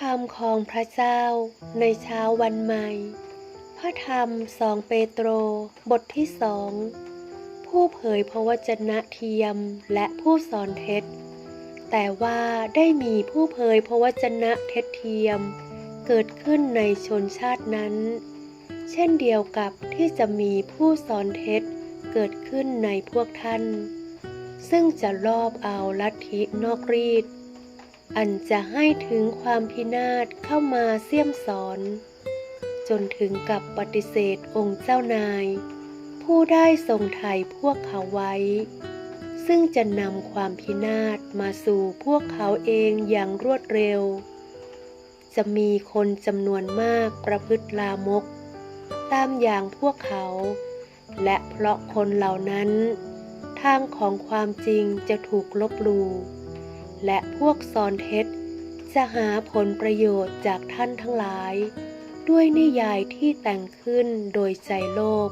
ธรรมของพระเจ้าในเช้าวันใหม่ พระธรรมสองเปโตรบทที่สอง ผู้เผยพระวจนะเทียมและผู้สอนเท็จ แต่ว่าได้มีผู้เผยพระวจนะเท็จเทียม เกิดขึ้นในชนชาตินั้น เช่นเดียวกับที่จะมีผู้สอนเท็จเกิดขึ้นในพวกท่าน ซึ่งจะลอบเอาลัทธินอกรีด อันจะให้ถึงความพินาศเข้ามาเสี่ยมสอน จนถึงกับปฏิเสธองค์เจ้านาย ผู้ได้ทรงไถ่พวกเขาไว้ ซึ่งจะนำความพินาศมาสู่พวกเขาเองอย่างรวดเร็ว จะมีคนจำนวนมากประพฤติลามก ตามอย่างพวกเขา และเพราะคนเหล่านั้น ทางของความจริงจะถูกลบลู่ และพวกซอนเท็จ จะหาผลประโยชน์จากท่านทั้งหลาย ด้วยนิยายที่แต่งขึ้นโดยใจโลภ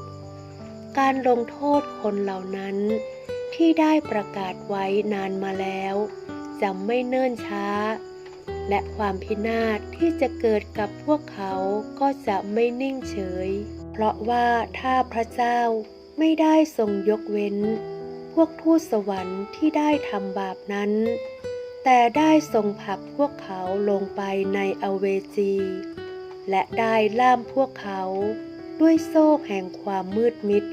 การลงโทษคนเหล่านั้น ที่ได้ประกาศไว้นานมาแล้วจะไม่เนิ่นช้า และความพินาศที่จะเกิดกับพวกเขาก็จะไม่นิ่งเฉย เพราะว่าถ้าพระเจ้าไม่ได้ทรงยกเว้น พวกทูตสวรรค์ที่ได้ทำบาปนั้น แต่ได้ทรงผลักพวกเขาลงไปในอเวจี และได้ล่ามพวกเขาด้วยโซ่แห่งความมืดมิด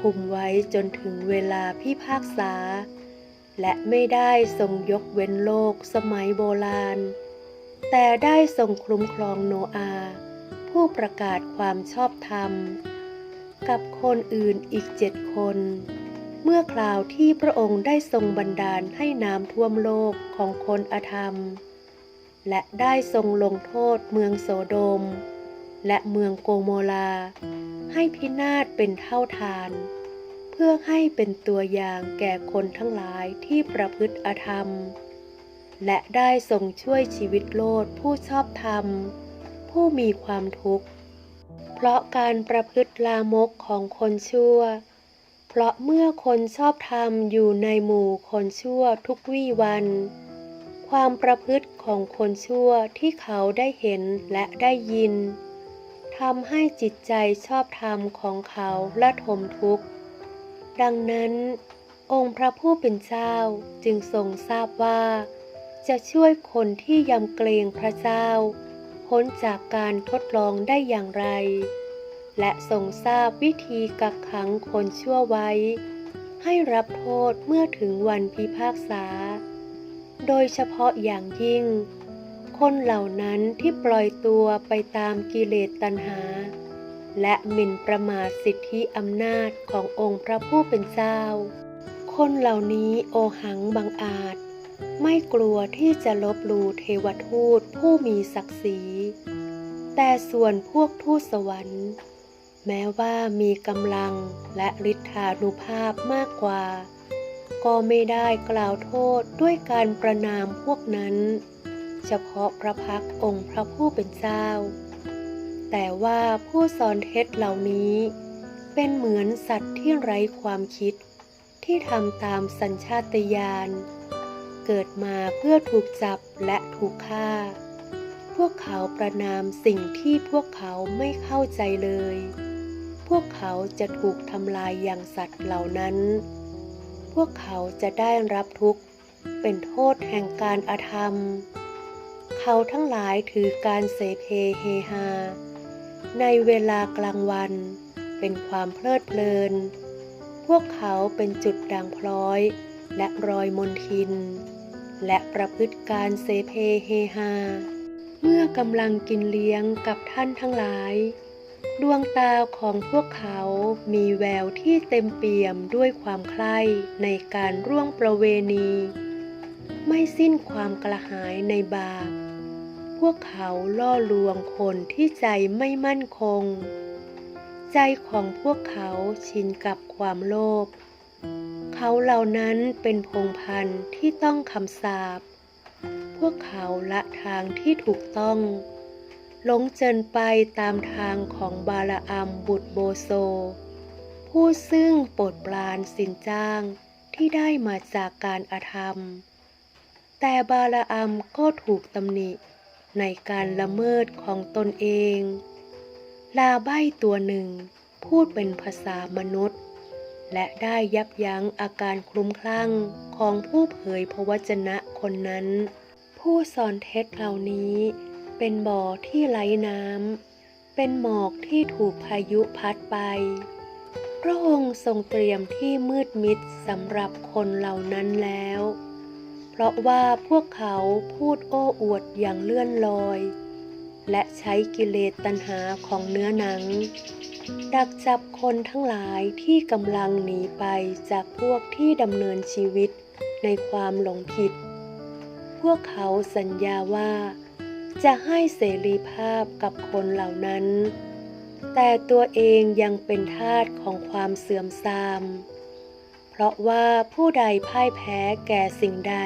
คุมไว้จนถึงเวลาพิพากษา และไม่ได้ทรงยกเว้นโลกสมัยโบราณ แต่ได้ทรงคุ้มครองโนอา ผู้ประกาศความชอบธรรม กับคนอื่นอีกเจ็ดคน เมื่อคราวที่พระองค์ได้ทรงบันดาลให้น้ำท่วมโลกของคนอธรรม และได้ทรงลงโทษเมืองโสโดม และเมืองโกโมลา ให้พินาศเป็นเท่าทาน เพื่อให้เป็นตัวอย่างแก่คนทั้งหลายที่ประพฤติอธรรม และได้ทรงช่วยชีวิตโลดผู้ชอบธรรม ผู้มีความทุกข์ เพราะการประพฤติลามกของคนชั่ว ราะเมื่อคนชอบธรรมอยู่ในหมู่คนชั่วทุกวี่วัน ความประพฤติของคนชั่วที่เขาได้เห็นและได้ยินทำให้จิตใจชอบธรรมของเขาละทมทุกข์ ดังนั้น องค์พระผู้เป็นเจ้าจึงทรงทราบว่า จะช่วยคนที่ยำเกรงพระเจ้า พ้นจากการทดลองได้อย่างไร และทรงทราบวิธีกักขังคนชั่วไว้ ให้รับโทษเมื่อถึงวันพิพากษา โดยเฉพาะอย่างยิ่ง คนเหล่านั้นที่ปล่อยตัวไปตามกิเลสตัณหา และหมิ่นประมาทสิทธิอำนาจขององค์พระผู้เป็นเจ้า คนเหล่านี้โอหังบังอาจ ไม่กลัวที่จะลบหลู่เทวทูตผู้มีศักดิ์ศรีแต่ส่วนพวกทูตสวรรค์ แม้ว่ามีกำลังและฤทธานุภาพมากกว่า ก็ไม่ได้กล่าวโทษด้วยการประนามพวกนั้น เฉพาะพระพักองค์พระผู้เป็นเจ้า แต่ว่าผู้สอนเท็จเหล่านี้ เป็นเหมือนสัตว์ที่ไร้ความคิดที่ทำตามสัญชาตญาณเกิดมาเพื่อถูกจับและถูกฆ่า พวกเขาประนามสิ่งที่พวกเขาไม่เข้าใจเลย พวกเขาจะถูกทำลายอย่างสัตว์เหล่านั้น พวกเขาจะได้รับทุกข์เป็นโทษแห่งการอาธรรม เขาทั้งหลายถือการเสเพเฮฮา ในเวลากลางวันเป็นความเพลิดเพลิน พวกเขาเป็นจุดด่างพร้อยและรอยมนทิน และประพฤติการเสเพเฮฮา เมื่อกำลังกินเลี้ยงกับท่านทั้งหลาย ดวงตาของพวกเขามีแววที่เต็มเปี่ยมด้วยความใคร่ในการร่วงประเวณี ไม่สิ้นความกระหายในบาป พวกเขาล่อลวงคนที่ใจไม่มั่นคง ใจของพวกเขาชินกับความโลภ เขาเหล่านั้นเป็นพงพันธุ์ที่ต้องคำสาป พวกเขาละทางที่ถูกต้อง หลงเจนไปตามทางของบาลอัมบุตรโบโซ ผู้ซึ่งโปรดปรานสินจ้างที่ได้มาจากการอาธรรม แต่บาลอัมก็ถูกตำหนิในการละเมิดของตนเอง ลาใบตัวหนึ่งพูดเป็นภาษามนุษย์ และได้ยับยั้งอาการคลุ้มคลั่งของผู้เผยพระวจนะคนนั้น ผู้สอนเท็จเหล่านี้ เป็นบ่อที่ไร้น้ำ เป็นหมอกที่ถูกพายุพัดไป พระองค์ทรงเตรียมที่มืดมิดสำหรับคนเหล่านั้นแล้ว เพราะว่าพวกเขาพูดโอ้อวดอย่างเลื่อนลอย และใช้กิเลสตัณหาของเนื้อหนัง ดักจับคนทั้งหลายที่กำลังหนีไปจากพวกที่ดำเนินชีวิตในความหลงผิด พวกเขาสัญญาว่า จะให้เสรีภาพกับคนเหล่านั้น แต่ตัวเองยังเป็นทาสของความเสื่อมทราม เพราะว่าผู้ใดพ่ายแพ้แก่สิ่งใด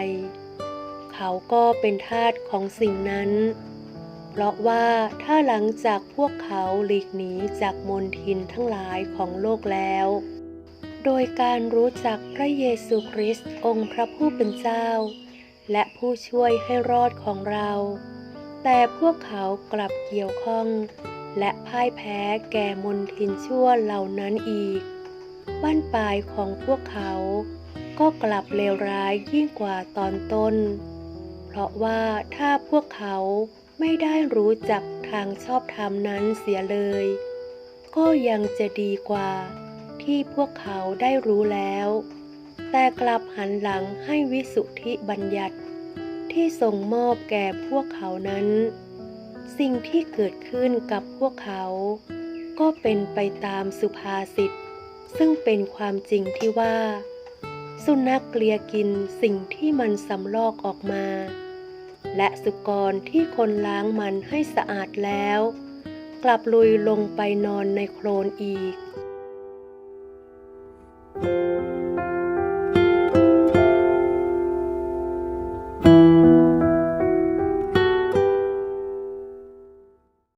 เขาก็เป็นทาสของสิ่งนั้น เพราะว่าถ้าหลังจากพวกเขาหลีกหนีจากมนทินทั้งหลายของโลกแล้ว โดยการรู้จักพระเยซูคริสต์องค์พระผู้เป็นเจ้า และผู้ช่วยให้รอดของเรา แต่พวกเขากลับเกี่ยวข้อง และพ่ายแพ้แก่มนทินชั่วเหล่านั้นอีก บ้านปลายของพวกเขา ก็กลับเลวร้ายยิ่งกว่าตอนต้น เพราะว่าถ้าพวกเขาไม่ได้รู้จักทางชอบธรรมนั้นเสียเลย ก็ยังจะดีกว่าที่พวกเขาได้รู้แล้ว แต่กลับหันหลังให้วิสุทธิบัญญัติ ที่ทรงมอบแก่พวกเขานั้น สิ่งที่เกิดขึ้นกับพวกเขา ก็เป็นไปตามสุภาษิต ซึ่งเป็นความจริงที่ว่า สุนัขเกลียกินสิ่งที่มันสำลอกออกมา และสุกรที่คนล้างมันให้สะอาดแล้ว กลับลุยลงไปนอนในโคลนอีก